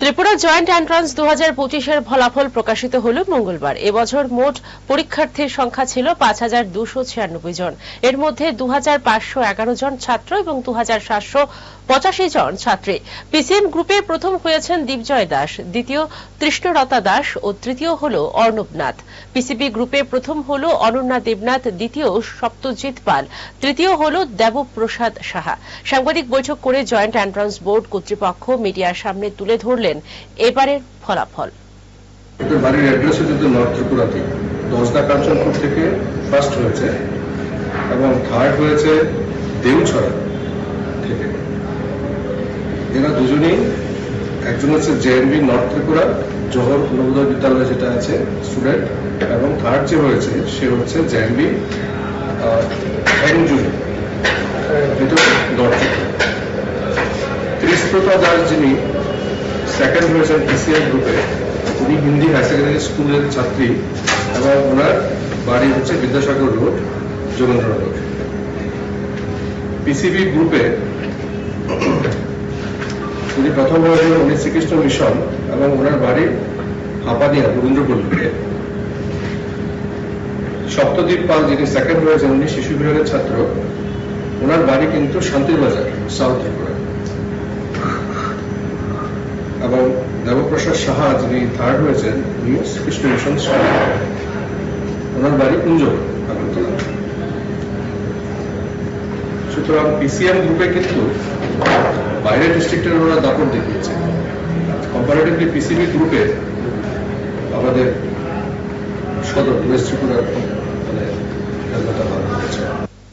Tripura joint entrance দু হাজার পঁচিশের ফলাফল প্রকাশিত হল মঙ্গলবার। এবছর মোট পরীক্ষার্থীর সংখ্যা ছিল পাঁচ হাজার দুশো ছিয়ানব্বই জন। এর মধ্যে দু হাজার পাঁচশো এগারো জন ছাত্র এবং দু হাজার সাতশো পঁচাশি জন ছাত্রী। পিসিএম গ্রুপে প্রথম হয়েছেন দীপজয় দাস, দ্বিতীয় তৃষ্ণরতা দাস ও তৃতীয় হল অর্ণব নাথ। পিসিবি গ্রুপে প্রথম হল অনন্যা দেবনাথ, দ্বিতীয় সপ্তজিৎ পাল, তৃতীয় হল দেবপ্রসাদ সাহা। সাংবাদিক বৈঠক করে জয়েন্ট এন্ট্রান্স বোর্ড কর্তৃপক্ষ মিডিয়ার সামনে তুলে ধরলেন এবারের ফলাফল। বাড়ির অ্যাড্রেস হচ্ছে নর্থ ত্রিপুরাতে দশদা কাঞ্চনপুর থেকে ফার্স্ট হয়েছে এবং থার্ড হয়েছে দেউছড়া থেকে। এরা দুজনেই একজন হচ্ছে নর্থ ত্রিপুরা জহর নবোদয় বিদ্যালয় যেটা আছে স্টুডেন্ট এবং থার্ড যে হয়েছে, সে হচ্ছে জেএনবি এনজুনি এটা নর্থ ত্রিপুরা দাস যিনি সেকেন্ড হয়েছেন পিসিএল গ্রুপে উনি হিন্দি হায়ার সেকেন্ডারি স্কুলের ছাত্রী, এবং ওনার বাড়ি হচ্ছে বিদ্যাসাগর রোড যোগেন্দ্রনগর পিসিবি গ্রুপে উনি প্রথম হয়েছেন উনি শ্রীকৃষ্ণ মিশন, এবং ওনার বাড়ি হাপানিয়া রবীন্দ্রপল্লীতে সপ্তদ্বীপ পাল যিনি সেকেন্ড হয়েছেন, উনি শিশু বিভাগের ছাত্র। ওনার বাড়ি কিন্তু শান্তিবাজার সাউথ ত্রিপুরা এবং দেবপ্রসাদ সাহা যিনি থার্ড হয়েছেন উনি শ্রীকৃষ্ণ মিশন ওনার বাড়ি কুঞ্জ আগরতলা। সুতরাং পিসিএম গ্রুপে কিন্তু বাইরের ডিস্ট্রিক্টের ওরা দাপট দেখিয়েছে। কম্পারেটিভলি পিসিবি গ্রুপে আমাদের সদর ওয়েস্ট ত্রিপুরার